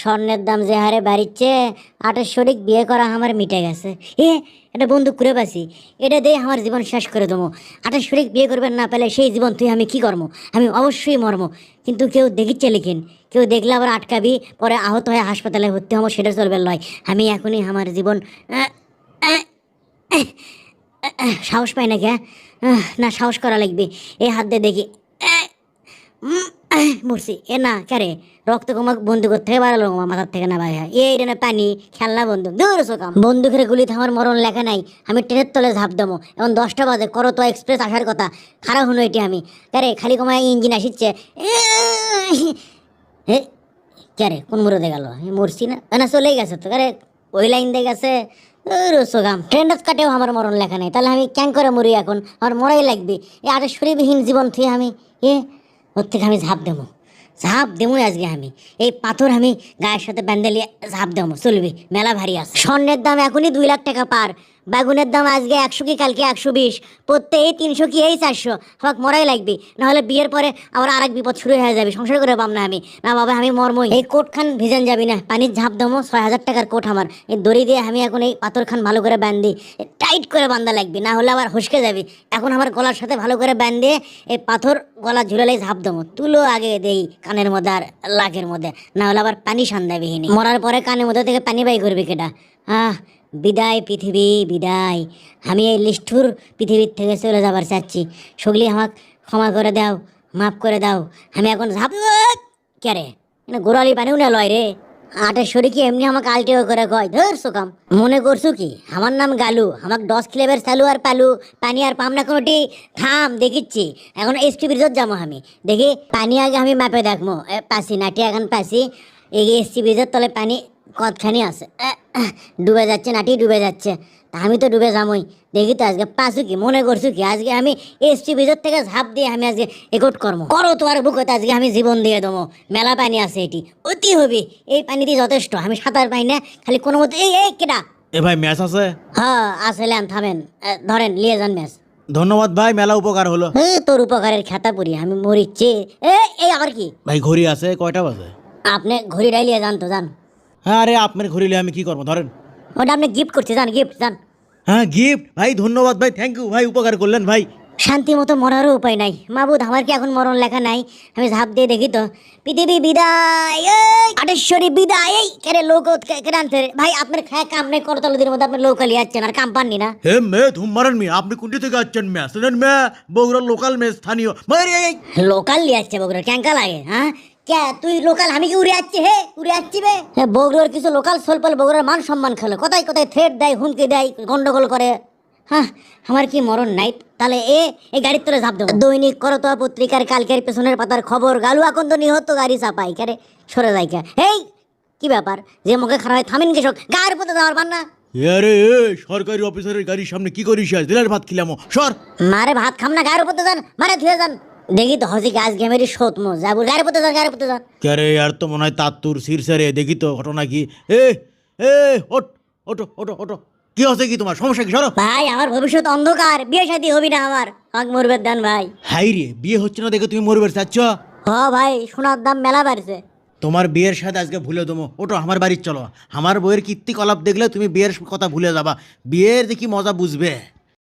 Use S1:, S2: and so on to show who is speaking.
S1: স্বর্ণের দাম যে হারে বাড়িচ্ছে, আটের শরিক বিয়ে করা আমার মিটে গেছে। এ এটা বন্ধু করে পাছি এটা দিয়ে আমার জীবন শেষ করে দেবো। আটের শরিক বিয়ে করবেন না পেলে সেই জীবন তুই আমি কি করব? আমি অবশ্যই মরমো কিন্তু কেউ দেখিচ্ছে লিখিন, কেউ দেখলে আবার আটকাবি, পরে আহত হয়ে হাসপাতালে ভর্তি হব, সেটা চলবে লয়। আমি এখনই আমার জীবন সাহস পাই নাকি হ্যাঁ না, সাহস করা লাগবে। এই হাত দিয়ে দেখি। মরছি। এ না ক্যারে রক্ত কমাক বন্দুকের থেকে বাড়ালো কমা মাথার থেকে না ভাই এই রে না পানি, খেলনা বন্দুক দূর সোকাম। বন্দুকের গুলিতে আমার মরণ লেখা নাই, আমি ট্রেনের তলে ঝাঁপ দেবো। এখন দশটা বাজে করতো এক্সপ্রেস আসার কথা। খারাপ হলো এটি আমি। ক্যারে খালি কমায় ইঞ্জিন আসিচ্ছে। হে ক্যারে কোন মুরদে গেল? মরছি না। না চলেই গেছে তো ক্যারে ওই লাইন দিয়ে গেছে। রসোগাম ট্রেন্ডত কাটেও আমার মরণ লেখা নেই। তাহলে আমি ক্যাং করে মরি এখন? আমার মরাই লাগবে। এ আরে শরীরবিহীন জীবন থেকে আমি। এ থেকে আমি ঝাঁপ দেবো। ঝাঁপ দেবো আজকে আমি। এই পাথর আমি গায়ের সাথে ব্যান্ডেলিয়ে ঝাঁপ দেবো। চলবি, মেলা ভারী আছে। স্বর্ণের দাম এখনই দুই লাখ টাকা পার। বেগুনের দাম আজকে একশো কি, কালকে একশো বিশ। প্রত্যেক এই তিনশো কি, এই চারশো। আমাকে মরাই লাগবে। নাহলে বিয়ের পরে আবার আরেক বিপদ শুরু হয়ে যাবে। সংসার করে পাম না আমি। না বাবা, আমি মর্মই। এই কোট খান ভিজান যাবি না। পানির ঝাঁপ দেবো। ছয় হাজার টাকার কোট আমার। এই দড়ি দিয়ে আমি এখন এই পাথর খান ভালো করে বান্ধি। টাইট করে বান্ধা লাগবে, না হলে আবার হসকে যাবে। এখন আমার গলার সাথে ভালো করে বান্ধে এই পাথর গলা ঝুলালে ঝাঁপ দেবো। তুলো আগে দেই কানের মধ্যে আর লাখের মধ্যে, না হলে আবার পানি সান সান্দাবিহীন মরার পরে কানের মধ্যে থেকে পানি বাই করবে কেটা আহ, বিদায় পৃথিবী, বিদায়। আমি এই লিষ্ঠুর পৃথিবীর থেকে চলে যাবার চাচ্ছি। সগলি, আমাকে ক্ষমা করে দাও, মাফ করে দাও। আমি এখন ঝাঁপ কে রে গোড়ালি পানিও না লয় রে। আটের শরীরকে এমনি আমাকে আলটিও করে কয়? ধর সুকাম। মনে করছ কি? আমার নাম গালু। আমাকে দশ ক্লেবের চালু আর পালু, পানি আর পাম না কোনোটি? থাম, দেখিচ্ছি। এখন এসটি ব্রিজত যাব আমি। দেখি, পানি আগে আমি মাপে দেখব। পাসি, নাটি এখন পাসি। এই এসটি ব্রিজের তলে পানি কতখানি আছে? ডুবে যাচ্ছে, নাটি ডুবে যাচ্ছে। আমি তো ডুবে যামই। দেখি তো আজকে পাসু কি মনে করছু কি? আজকে আমি এসটি ভিতর থেকে ঝাঁপ দিয়ে আমি আজকে একট কর্ম। করো তোমার বুকতে আজকে আমি জীবন দিয়ে দেবো মেলা পানি আছে এটি। অতি হবে এই পানি দিয়ে যথেষ্ট। আমি সাঁতার পাই না খালি কোনো মতো এই এই কেটা
S2: এ ভাই ম্যাচ আছে?
S1: হ্যাঁ আসলেন থামেন। এ, ধরেন লিয়ে যান ম্যাচ।
S2: ধন্যবাদ ভাই মেলা উপকার হলো।
S1: এ, তোর উপকারের খেতা পুরি আমি মরিচ্ছি। এ এই আবার কি?
S2: ভাই ঘড়ি আছে কয়টা বাজে?
S1: আপনি ঘড়ি ডাইলিয়ে যান তো যান।
S2: হ্যাঁ আরে আপনার ঘড়ি নিয়ে আমি কি করব? ধরেন।
S1: ওটা আপনি গিফট করছি যান গিফট যান।
S2: হ্যাঁ গিফট ভাই ধন্যবাদ ভাই থ্যাংক ইউ ভাই উপকার করলেন ভাই।
S1: শান্তি মতো মরারও উপায় নাই। মাবুদ আমার কি এখন মরণ লেখা নাই? আমি ঝাঁপ দিয়ে দেখি তো। পৃথিবী বিদায় আটেশ্বরী বিদায় এই! কেরে লোক কেরানতে ভাই আপনার খায় কাম নেই করতলদের মধ্যে আপনি লোকালি যাচ্ছেন আর কাম পাননি না।
S2: হে মে ধুম মারেন মি আপনি কোনটি থেকে আসছেন ম্যা শুনেন ম্যা বগুড়ার লোকাল মে স্থানীয়।
S1: লোকাল লিয়ে যাচ্ছে বগুড়ার ক্যাঙ্কা লাগে হ্যাঁ? কে? তুই লোকাল? আমি কি উড়ে যাচ্ছি হে? উড়ে যাচ্ছি বে? হ্যাঁ, বগুড়ার কিছু লোকাল সোলপাল বগুড়ার মান সম্মান খেলো। কোথায় কোথায় থ্রেট দেয় হুমকি দেয় গন্ডগোল করে? হ্যাঁ আমার কি মরণ নাই? তাহলে এ এই গাড়ির তোরে ঝাঁপ দেবো। দৈনিক করতোয়া পত্রিকার কালকের পেছনের পাতার খবর গালু এখন তো নিহত গাড়ি চাপাই কারে সরে যাই কে? এই কি ব্যাপার? যে মুখে খারাপ হয় থামেন কৃষক। গায়ের পথে যাওয়ার পান না।
S2: আরে সরকারি অফিসারের গাড়ির সামনে কি করিস দিলের ভাত খিলামো সর।
S1: মারে ভাত খাম না গায়ের পথে যান মারে ধুয়ে যান। দেখি তো হজি গাছ গেমেরি সত মো? যাব গায়ের পথে যান গায়ের পথে যান
S2: কে রে আর তো মনে হয় তাত্তুর শীর্ষে দেখি তো ঘটনা কি? এ এ ওট ওটো ওটো ওটো কি হচ্ছে কি তোমার? সমস্যা কি? সরো।
S1: ভাই আমার ভবিষ্যৎ অন্ধকার বিয়ে শাদী হবি না আমার। আমাকে মরবে দেন ভাই।
S2: হাই রে বিয়ে হচ্ছে না দেখে তুমি মরবে চাচ্ছ
S1: হ ভাই সোনার দাম মেলা বাড়ছে।
S2: তোমার বিয়ের সাথে আজকে ভুলে দেবো ওটো আমার বাড়ির চলো। আমার বইয়ের কীর্তিকলাপ দেখলে তুমি বিয়ের কথা ভুলে যাবা। বিয়ের দেখি মজা বুঝবে।